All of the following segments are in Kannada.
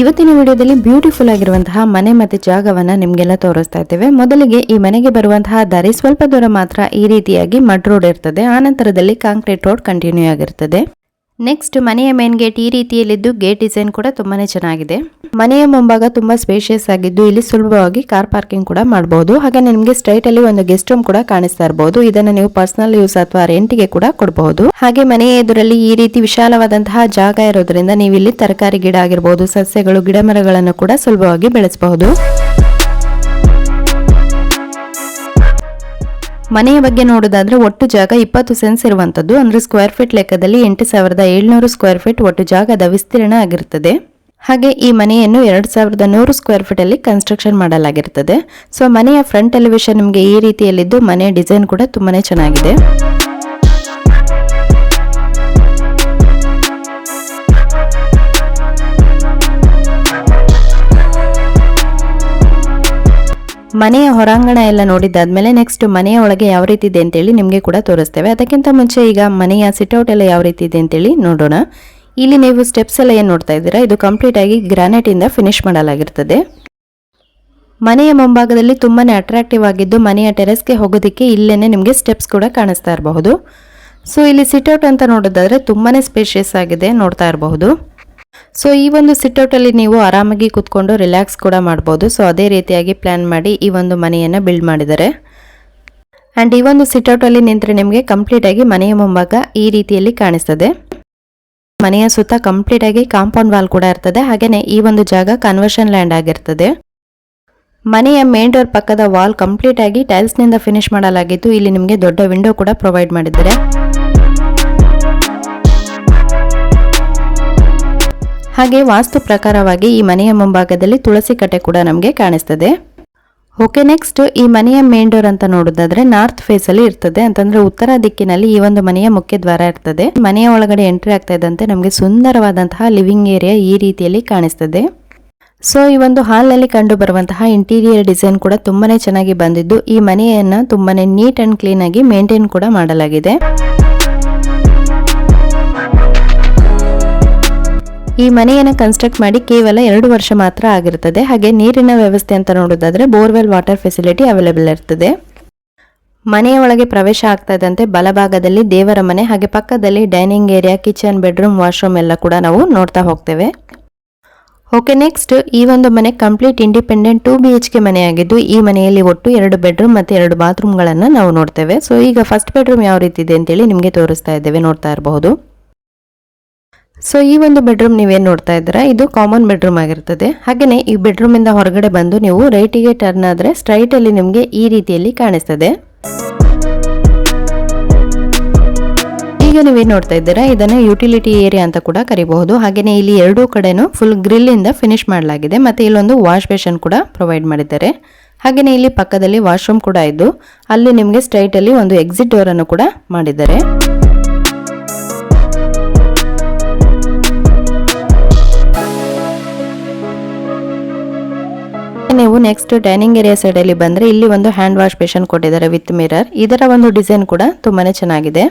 ಇವತ್ತಿನ ವಿಡಿಯೋದಲ್ಲಿ ಬ್ಯೂಟಿಫುಲ್ ಆಗಿರುವಂತಹ ಮನೆ ಮತ್ತೆ ಜಾಗವನ್ನ ನಿಮ್ಗೆಲ್ಲ ತೋರಿಸ್ತಾ ಇದ್ದೇವೆ. ಮೊದಲಿಗೆ ಈ ಮನೆಗೆ ಬರುವಂತಹ ದಾರಿ ಸ್ವಲ್ಪ ದೂರ ಮಾತ್ರ ಈ ರೀತಿಯಾಗಿ ಮಡ್ ರೋಡ್ ಇರ್ತದೆ. ಆನಂತರದಲ್ಲಿ ಕಾಂಕ್ರೀಟ್ ರೋಡ್ ಕಂಟಿನ್ಯೂ ಆಗಿರ್ತದೆ. ನೆಕ್ಸ್ಟ್ ಮನೆಯ ಮೇನ್ ಗೇಟ್ ಈ ರೀತಿಯಲ್ಲಿದ್ದು ಗೇಟ್ ಡಿಸೈನ್ ಕೂಡ ತುಂಬಾನೇ ಚೆನ್ನಾಗಿದೆ. ಮನೆಯ ಮುಂಭಾಗ ತುಂಬಾ ಸ್ಪೇಷಿಯಸ್ ಆಗಿದ್ದು ಇಲ್ಲಿ ಸುಲಭವಾಗಿ ಕಾರ್ ಪಾರ್ಕಿಂಗ್ ಕೂಡ ಮಾಡಬಹುದು ಹಾಗೆ ನಿಮಗೆ ಸ್ಟ್ರೈಟ್ ಅಲ್ಲಿ ಒಂದು ಗೆಸ್ಟ್ ರೂಮ್ ಕೂಡ ಕಾಣಿಸ್ತಾ ಇರಬಹುದು ಇದನ್ನ ನೀವು ಪರ್ಸನಲ್ ಯೂಸ್ ಅಥವಾ ರೆಂಟ್ಗೆ ಕೂಡ ಕೊಡಬಹುದು ಹಾಗೆ ಮನೆಯ ಎದುರಲ್ಲಿ ಈ ರೀತಿ ವಿಶಾಲವಾದಂತಹ ಜಾಗ ಇರೋದ್ರಿಂದ ನೀವು ಇಲ್ಲಿ ತರಕಾರಿ ಗಿಡ ಆಗಿರಬಹುದು ಸಸ್ಯಗಳು ಗಿಡ ಮರಗಳನ್ನು ಕೂಡ ಸುಲಭವಾಗಿ ಬೆಳೆಸಬಹುದು. ಮನೆಯ ಬಗ್ಗೆ ನೋಡೋದಾದ್ರೆ ಒಟ್ಟು ಜಾಗ ಇಪ್ಪತ್ತು ಸೆನ್ಸ್ ಇರುವಂತದ್ದು ಅಂದ್ರೆ ಸ್ಕ್ವೇರ್ ಫೀಟ್ ಲೆಕ್ಕದಲ್ಲಿ ಎಂಟು ಸಾವಿರದ ಏಳ್ನೂರು ಸ್ಕ್ವೇರ್ ಫೀಟ್ ಒಟ್ಟು ಜಾಗದ ವಿಸ್ತೀರ್ಣ ಆಗಿರುತ್ತದೆ ಹಾಗೆ ಈ ಮನೆಯನ್ನು ಎರಡ್ ಸಾವಿರದ ನೂರು ಸ್ಕ್ವೇರ್ ಫೀಟ್ ಅಲ್ಲಿ ಕನ್ಸ್ಟ್ರಕ್ಷನ್ ಮಾಡಲಾಗಿರುತ್ತದೆ ಸೊ ಮನೆಯ ಫ್ರಂಟ್ ಎಲಿವೇಶನ್ ನಿಮಗೆ ಈ ರೀತಿಯಲ್ಲಿದ್ದು ಮನೆಯ ಡಿಸೈನ್ ಕೂಡ ತುಂಬಾನೇ ಚೆನ್ನಾಗಿದೆ. ಮನೆಯ ಹೊರಾಂಗಣ ಎಲ್ಲ ನೋಡಿದ್ದಾದ್ಮೇಲೆ ನೆಕ್ಸ್ಟ್ ಮನೆಯ ಒಳಗೆ ಯಾವ ರೀತಿ ಇದೆ ಅಂತೇಳಿ ನಿಮಗೆ ಕೂಡ ತೋರಿಸ್ತೇವೆ. ಅದಕ್ಕಿಂತ ಮುಂಚೆ ಈಗ ಮನೆಯ ಸಿಟ್ಔಟ್ ಎಲ್ಲ ಯಾವ ರೀತಿ ಇದೆ ಅಂತೇಳಿ ನೋಡೋಣ. ಇಲ್ಲಿ ನೀವು ಸ್ಟೆಪ್ಸ್ ಎಲ್ಲ ಏನು ನೋಡ್ತಾ ಇದ್ದೀರಾ? ಇದು ಕಂಪ್ಲೀಟ್ ಆಗಿ ಗ್ರಾನೈಟ್ ಇಂದ ಫಿನಿಶ್ ಮಾಡಲಾಗಿರ್ತದೆ. ಮನೆಯ ಮುಂಭಾಗದಲ್ಲಿ ತುಂಬಾನೇ ಅಟ್ರಾಕ್ಟಿವ್ ಆಗಿದ್ದು ಮನೆಯ ಟೆರೆಸ್ಗೆ ಹೋಗೋದಕ್ಕೆ ಇಲ್ಲೇನೆ ನಿಮಗೆ ಸ್ಟೆಪ್ಸ್ ಕೂಡ ಕಾಣಿಸ್ತಾ ಇರಬಹುದು. ಸೊ ಇಲ್ಲಿ ಸಿಟ್ಔಟ್ ಅಂತ ನೋಡೋದಾದ್ರೆ ತುಂಬಾನೇ ಸ್ಪೇಷಿಯಸ್ ಆಗಿದೆ ನೋಡ್ತಾ ಇರಬಹುದು. ಸೊ ಈ ಒಂದು ಸಿಟ್ಔಟಲ್ಲಿ ನೀವು ಆರಾಮಾಗಿ ಕೂತ್ಕೊಂಡು ರಿಲ್ಯಾಕ್ಸ್ ಕೂಡ ಮಾಡ್ಬೋದು. ಸೊ ಅದೇ ರೀತಿಯಾಗಿ ಪ್ಲ್ಯಾನ್ ಮಾಡಿ ಈ ಒಂದು ಮನೆಯನ್ನು ಬಿಲ್ಡ್ ಮಾಡಿದ್ದಾರೆ ಆ್ಯಂಡ್ ಈ ಒಂದು ಸಿಟ್ಔಟಲ್ಲಿ ನಿಂತರೆ ನಿಮಗೆ ಕಂಪ್ಲೀಟಾಗಿ ಮನೆಯ ಮುಂಭಾಗ ಈ ರೀತಿಯಲ್ಲಿ ಕಾಣಿಸ್ತದೆ. ಮನೆಯ ಸುತ್ತ ಕಂಪ್ಲೀಟಾಗಿ ಕಾಂಪೌಂಡ್ ವಾಲ್ ಕೂಡ ಇರ್ತದೆ. ಹಾಗೆಯೇ ಈ ಒಂದು ಜಾಗ ಕನ್ವರ್ಷನ್ ಲ್ಯಾಂಡ್ ಆಗಿರ್ತದೆ. ಮನೆಯ ಮೇನ್ ಡೋರ್ ಪಕ್ಕದ ವಾಲ್ ಕಂಪ್ಲೀಟ್ ಆಗಿ ಟೈಲ್ಸ್ನಿಂದ ಫಿನಿಶ್ ಮಾಡಲಾಗಿದ್ದು ಇಲ್ಲಿ ನಿಮಗೆ ದೊಡ್ಡ ವಿಂಡೋ ಕೂಡ ಪ್ರೊವೈಡ್ ಮಾಡಿದ್ದಾರೆ. ಹಾಗೆ ವಾಸ್ತು ಪ್ರಕಾರವಾಗಿ ಈ ಮನೆಯ ಮುಂಭಾಗದಲ್ಲಿ ತುಳಸಿ ಕಟ್ಟೆ ಕೂಡ ನಮಗೆ ಕಾಣಿಸ್ತದೆ. ಓಕೆ, ನೆಕ್ಸ್ಟ್ ಈ ಮನೆಯ ಮೇನ್ ಡೋರ್ ಅಂತ ನೋಡೋದಾದ್ರೆ ನಾರ್ತ್ ಫೇಸ್ ಅಲ್ಲಿ ಇರ್ತದೆ. ಅಂತಂದ್ರೆ ಉತ್ತರ ದಿಕ್ಕಿನಲ್ಲಿ ಈ ಒಂದು ಮನೆಯ ಮುಖ್ಯ ದ್ವಾರ ಇರ್ತದೆ. ಮನೆಯ ಒಳಗಡೆ ಎಂಟ್ರಿ ಆಗ್ತಾ ಇದ್ದಂತೆ ನಮಗೆ ಸುಂದರವಾದಂತಹ ಲಿವಿಂಗ್ ಏರಿಯಾ ಈ ರೀತಿಯಲ್ಲಿ ಕಾಣಿಸ್ತದೆ. ಸೊ, ಈ ಒಂದು ಹಾಲ್ನಲ್ಲಿ ಕಂಡು ಬರುವಂತಹ ಇಂಟೀರಿಯರ್ ಡಿಸೈನ್ ಕೂಡ ತುಂಬಾನೇ ಚೆನ್ನಾಗಿ ಬಂದಿದ್ದು. ಈ ಮನೆಯನ್ನ ತುಂಬಾನೇ ನೀಟ್ ಅಂಡ್ ಕ್ಲೀನ್ ಆಗಿ ಮೇಂಟೈನ್ ಕೂಡ ಮಾಡಲಾಗಿದೆ. ಈ ಮನೆಯನ್ನು ಕನ್ಸ್ಟ್ರಕ್ಟ್ ಮಾಡಿ ಕೇವಲ ಎರಡು ವರ್ಷ ಮಾತ್ರ ಆಗಿರುತ್ತದೆ. ಹಾಗೆ ನೀರಿನ ವ್ಯವಸ್ಥೆ ಅಂತ ನೋಡೋದಾದ್ರೆ ಬೋರ್ವೆಲ್ ವಾಟರ್ ಫೆಸಿಲಿಟಿ ಅವೈಲೇಬಲ್ ಇರ್ತದೆ. ಮನೆಯ ಒಳಗೆ ಪ್ರವೇಶ ಆಗ್ತಾ ಬಲಭಾಗದಲ್ಲಿ ದೇವರ ಮನೆ, ಹಾಗೆ ಪಕ್ಕದಲ್ಲಿ dining area kitchen bedroom washroom ಎಲ್ಲ ಕೂಡ ನಾವು ನೋಡ್ತಾ ಹೋಗ್ತೇವೆ. ಓಕೆ ನೆಕ್ಸ್ಟ್ ಈ ಒಂದು ಮನೆ complete independent two B H K ಮನೆಯಾಗಿದ್ದು, ಈ ಮನೆಯಲ್ಲಿ ಒಟ್ಟು ಎರಡು ಬೆಡ್ರೂಮ್ ಮತ್ತು ಎರಡು ಬಾತ್ರೂಮ್ಗಳನ್ನು ನಾವು ನೋಡ್ತೇವೆ. ಸೊ ಈಗ ಫಸ್ಟ್ ಬೆಡ್ರೂಮ್ ಯಾವ ರೀತಿ ಇದೆ ಅಂತೇಳಿ ನಿಮಗೆ ತೋರಿಸ್ತಾ ಇದ್ದೇವೆ, ನೋಡ್ತಾ ಇರಬಹುದು. ಸೊ ಈ ಒಂದು ಬೆಡ್ರೂಮ್ ನೀವೇನು ನೋಡ್ತಾ ಇದ್ದೀರಾ? ಇದು ಕಾಮನ್ ಬೆಡ್ರೂಮ್ ಆಗಿರ್ತದೆ. ಹಾಗೆಯೇ ಈ ಬೆಡ್ರೂಮ್ ಇಂದ ಹೊರಗಡೆ ಬಂದು ನೀವು ರೈಟಿಗೆ ಟರ್ನ್ ಆದರೆ ಸ್ಟ್ರೈಟ್ ಅಲ್ಲಿ ನಿಮಗೆ ಈ ರೀತಿಯಲ್ಲಿ ಕಾಣಿಸ್ತದೆ. ಈಗ ನೀವೇನು ನೋಡ್ತಾ ಇದ್ದೀರಾ? ಇದನ್ನು ಯುಟಿಲಿಟಿ ಏರಿಯಾ ಅಂತ ಕೂಡ ಕರಿಬಹುದು. ಹಾಗೆಯೇ ಇಲ್ಲಿ ಎರಡೂ ಕಡೆನೂ ಫುಲ್ ಗ್ರಿಲ್ ಇಂದ ಫಿನಿಶ್ ಮಾಡಲಾಗಿದೆ. ಮತ್ತೆ ಇಲ್ಲೊಂದು ವಾಶ್ ಬೇಷನ್ ಕೂಡ ಪ್ರೊವೈಡ್ ಮಾಡಿದ್ದಾರೆ. ಹಾಗೆಯೇ ಇಲ್ಲಿ ಪಕ್ಕದಲ್ಲಿ ವಾಶ್ರೂಮ್ ಕೂಡ ಇದ್ದು, ಅಲ್ಲಿ ನಿಮಗೆ ಸ್ಟ್ರೈಟ್ ಅಲ್ಲಿ ಒಂದು ಎಕ್ಸಿಟ್ ಡೋರ್ ಅನ್ನು ಕೂಡ ಮಾಡಿದ್ದಾರೆ. ನೀವು ನೆಕ್ಸ್ಟ್ ಡೈನಿಂಗ್ ಏರಿಯಾ ಸೈಡ್ ಅಲ್ಲಿ ಬಂದ್ರೆ ಇಲ್ಲಿ ಒಂದು ಹ್ಯಾಂಡ್ ವಾಶ್ ಬೇಷನ್ ಕೊಟ್ಟಿದ್ದಾರೆ ವಿತ್ ಮಿರರ್ ಇದರ ಒಂದು ಡಿಸೈನ್ ಕೂಡ ತುಂಬಾನೇ ಚೆನ್ನಾಗಿದೆ.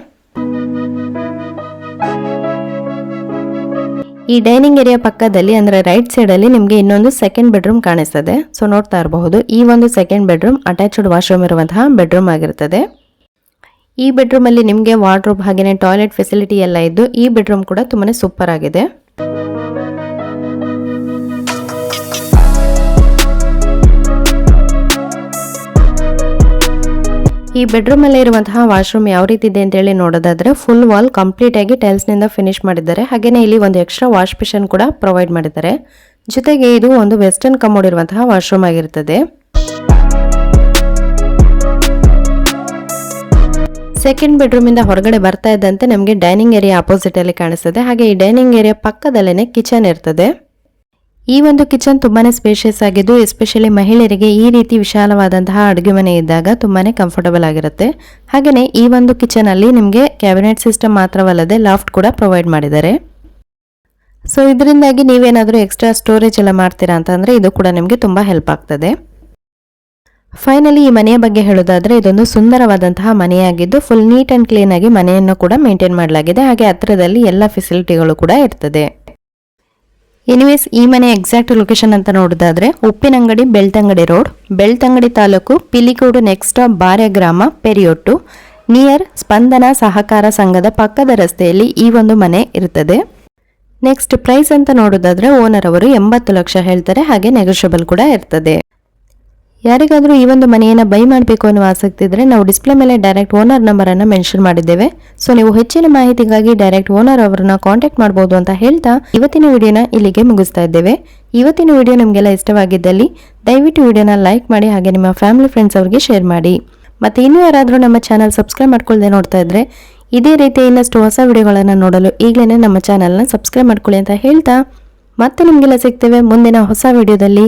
ಈ ಡೈನಿಂಗ್ ಏರಿಯಾ ಪಕ್ಕದಲ್ಲಿ ಅಂದ್ರೆ ರೈಟ್ ಸೈಡ್ ಅಲ್ಲಿ ನಿಮಗೆ ಇನ್ನೊಂದು ಸೆಕೆಂಡ್ ಬೆಡ್ರೂಮ್ ಕಾಣಿಸ್ತದೆ. ಸೊ ನೋಡ್ತಾ ಇರಬಹುದು, ಈ ಒಂದು ಸೆಕೆಂಡ್ ಬೆಡ್ರೂಮ್ ಅಟ್ಯಾಚ್ಡ್ ವಾಶ್ರೂಮ್ ಇರುವಂತಹ ಬೆಡ್ರೂಮ್ ಆಗಿರ್ತದೆ. ಈ ಬೆಡ್ರೂಮ್ ಅಲ್ಲಿ ನಿಮಗೆ ವಾರ್ಡ್ರೋಬ್ ಹಾಗೆಯೇ ಟಾಯ್ಲೆಟ್ ಫೆಸಿಲಿಟಿ ಎಲ್ಲ ಇದ್ದು ಈ ಬೆಡ್ರೂಮ್ ಕೂಡ ತುಂಬಾನೇ ಸೂಪರ್ ಆಗಿದೆ. ಈ ಬೆಡ್ರೂಮ್ ಅಲ್ಲಿ ಇರುವಂತಹ ವಾಶ್ರೂಮ್ ಯಾವ ರೀತಿ ಇದೆ ಅಂತ ಹೇಳಿ ನೋಡೋದಾದ್ರೆ ಫುಲ್ ವಾಲ್ ಕಂಪ್ಲೀಟ್ ಆಗಿ ಟೈಲ್ಸ್ನಿಂದ ಫಿನಿಶ್ ಮಾಡಿದ್ದಾರೆ. ಹಾಗೇನೆ ಇಲ್ಲಿ ಒಂದು ಎಕ್ಸ್ಟ್ರಾ ವಾಶ್ ಮಿಷನ್ ಕೂಡ ಪ್ರೊವೈಡ್ ಮಾಡಿದ್ದಾರೆ. ಜೊತೆಗೆ ಇದು ಒಂದು ವೆಸ್ಟರ್ನ್ ಕಮೋಡ್ ಇರುವಂತಹ ವಾಶ್ರೂಮ್ ಆಗಿರುತ್ತದೆ ಸೆಕೆಂಡ್ ಬೆಡ್ರೂಮ್ ಇಂದ ಹೊರಗಡೆ ಬರ್ತಾ ಇದ್ದಂತೆ ನಮಗೆ ಡೈನಿಂಗ್ ಏರಿಯಾ ಅಪೋಸಿಟ್ ಅಲ್ಲಿ ಕಾಣಿಸ್ತದೆ. ಹಾಗೆ ಈ ಡೈನಿಂಗ್ ಏರಿಯಾ ಪಕ್ಕದಲ್ಲೇನೆ ಕಿಚನ್ ಇರ್ತದೆ. ಈ ಒಂದು ಕಿಚನ್ ತುಂಬಾನೇ ಸ್ಪೇಷಿಯಸ್ ಆಗಿದ್ದು ಎಸ್ಪೆಷಲಿ ಮಹಿಳೆಯರಿಗೆ ಈ ರೀತಿ ವಿಶಾಲವಾದಂತಹ ಅಡುಗೆ ಮನೆ ಇದ್ದಾಗ ತುಂಬಾನೇ ಕಂಫರ್ಟಬಲ್ ಆಗಿರುತ್ತೆ. ಹಾಗೆಯೇ ಈ ಒಂದು ಕಿಚನ್ ಅಲ್ಲಿ ನಿಮಗೆ ಕ್ಯಾಬಿನೆಟ್ ಸಿಸ್ಟಮ್ ಮಾತ್ರವಲ್ಲದೆ ಲಾಫ್ಟ್ ಕೂಡ ಪ್ರೊವೈಡ್ ಮಾಡಿದ್ದಾರೆ. ಸೊ ಇದರಿಂದಾಗಿ ನೀವೇನಾದರೂ ಎಕ್ಸ್ಟ್ರಾ ಸ್ಟೋರೇಜ್ ಎಲ್ಲ ಮಾಡ್ತೀರಾ ಅಂತಂದರೆ ಇದು ಕೂಡ ನಿಮಗೆ ತುಂಬ ಹೆಲ್ಪ್ ಆಗ್ತದೆ. ಫೈನಲಿ ಈ ಮನೆಯ ಬಗ್ಗೆ ಹೇಳೋದಾದರೆ, ಇದೊಂದು ಸುಂದರವಾದಂತಹ ಮನೆಯಾಗಿದ್ದು ಫುಲ್ ನೀಟ್ ಆ್ಯಂಡ್ ಕ್ಲೀನಾಗಿ ಮನೆಯನ್ನು ಕೂಡ ಮೇಂಟೈನ್ ಮಾಡಲಾಗಿದೆ. ಹಾಗೆ ಹತ್ತಿರದಲ್ಲಿ ಎಲ್ಲ ಫೆಸಿಲಿಟಿಗಳು ಕೂಡ ಇರ್ತದೆ. ಎನಿವೇಸ್ ಈ ಮನೆ ಎಕ್ಸಾಕ್ಟ್ ಲೊಕೇಶನ್ ಅಂತ ನೋಡೋದಾದ್ರೆ ಉಪ್ಪಿನಂಗಡಿ ಬೆಳ್ತಂಗಡಿ ರೋಡ್ ಬೆಳ್ತಂಗಡಿ ತಾಲೂಕು ಪಿಲಿಕೋಡು ನೆಕ್ಸ್ಟ್ ಬಾರೆ ಗ್ರಾಮ ಪೆರಿಯೊಟ್ಟು. ನಿಯರ್ ಸ್ಪಂದನ ಸಹಕಾರ ಸಂಘದ ಪಕ್ಕದ ರಸ್ತೆಯಲ್ಲಿ ಈ ಒಂದು ಮನೆ ಇರುತ್ತದೆ ನೆಕ್ಸ್ಟ್ ಪ್ರೈಸ್ ಅಂತ ನೋಡೋದಾದ್ರೆ ಓನರ್ ಅವರು ಎಂಬತ್ತು ಲಕ್ಷ ಹೇಳ್ತಾರೆ, ಹಾಗೆ ನೆಗೋಷಿಯಬಲ್ ಕೂಡ ಇರ್ತದೆ. ಯಾರಿಗಾದರೂ ಈ ಒಂದು ಮನೆಯನ್ನು ಬೈ ಮಾಡಬೇಕು ಅನ್ನೋ ಆಸಕ್ತಿ ಇದ್ದರೆ ನಾವು ಡಿಸ್ಪ್ಲೇ ಮೇಲೆ ಡೈರೆಕ್ಟ್ ಓನರ್ ನಂಬರನ್ನು ಮೆನ್ಷನ್ ಮಾಡಿದ್ದೇವೆ. ಸೊ ನೀವು ಹೆಚ್ಚಿನ ಮಾಹಿತಿಗಾಗಿ ಡೈರೆಕ್ಟ್ ಓನರ್ ಅವರನ್ನ ಕಾಂಟ್ಯಾಕ್ಟ್ ಮಾಡಬಹುದು ಅಂತ ಹೇಳ್ತಾ ಇವತ್ತಿನ ವಿಡಿಯೋನ ಇಲ್ಲಿಗೆ ಮುಗಿಸ್ತಾ ಇದ್ದೇವೆ. ಇವತ್ತಿನ ವಿಡಿಯೋ ನಿಮಗೆಲ್ಲ ಇಷ್ಟವಾಗಿದ್ದಲ್ಲಿ ದಯವಿಟ್ಟು ವಿಡಿಯೋನ ಲೈಕ್ ಮಾಡಿ ಹಾಗೆ ನಿಮ್ಮ ಫ್ಯಾಮಿಲಿ ಫ್ರೆಂಡ್ಸ್ ಅವರಿಗೆ ಶೇರ್ ಮಾಡಿ. ಮತ್ತೆ ಇನ್ನೂ ಯಾರಾದರೂ ನಮ್ಮ ಚಾನಲ್ ಸಬ್ಸ್ಕ್ರೈಬ್ ಮಾಡ್ಕೊಳ್ಳದೆ ನೋಡ್ತಾ ಇದ್ದರೆ ಇದೇ ರೀತಿ ಇನ್ನಷ್ಟು ಹೊಸ ವಿಡಿಯೋಗಳನ್ನು ನೋಡಲು ಈಗಲೇ ನಮ್ಮ ಚಾನಲ್ನ ಸಬ್ಸ್ಕ್ರೈಬ್ ಮಾಡ್ಕೊಳ್ಳಿ ಅಂತ ಹೇಳ್ತಾ ಮತ್ತೆ ನಿಮಗೆಲ್ಲ ಸಿಗ್ತೇವೆ ಮುಂದಿನ ಹೊಸ ವಿಡಿಯೋದಲ್ಲಿ.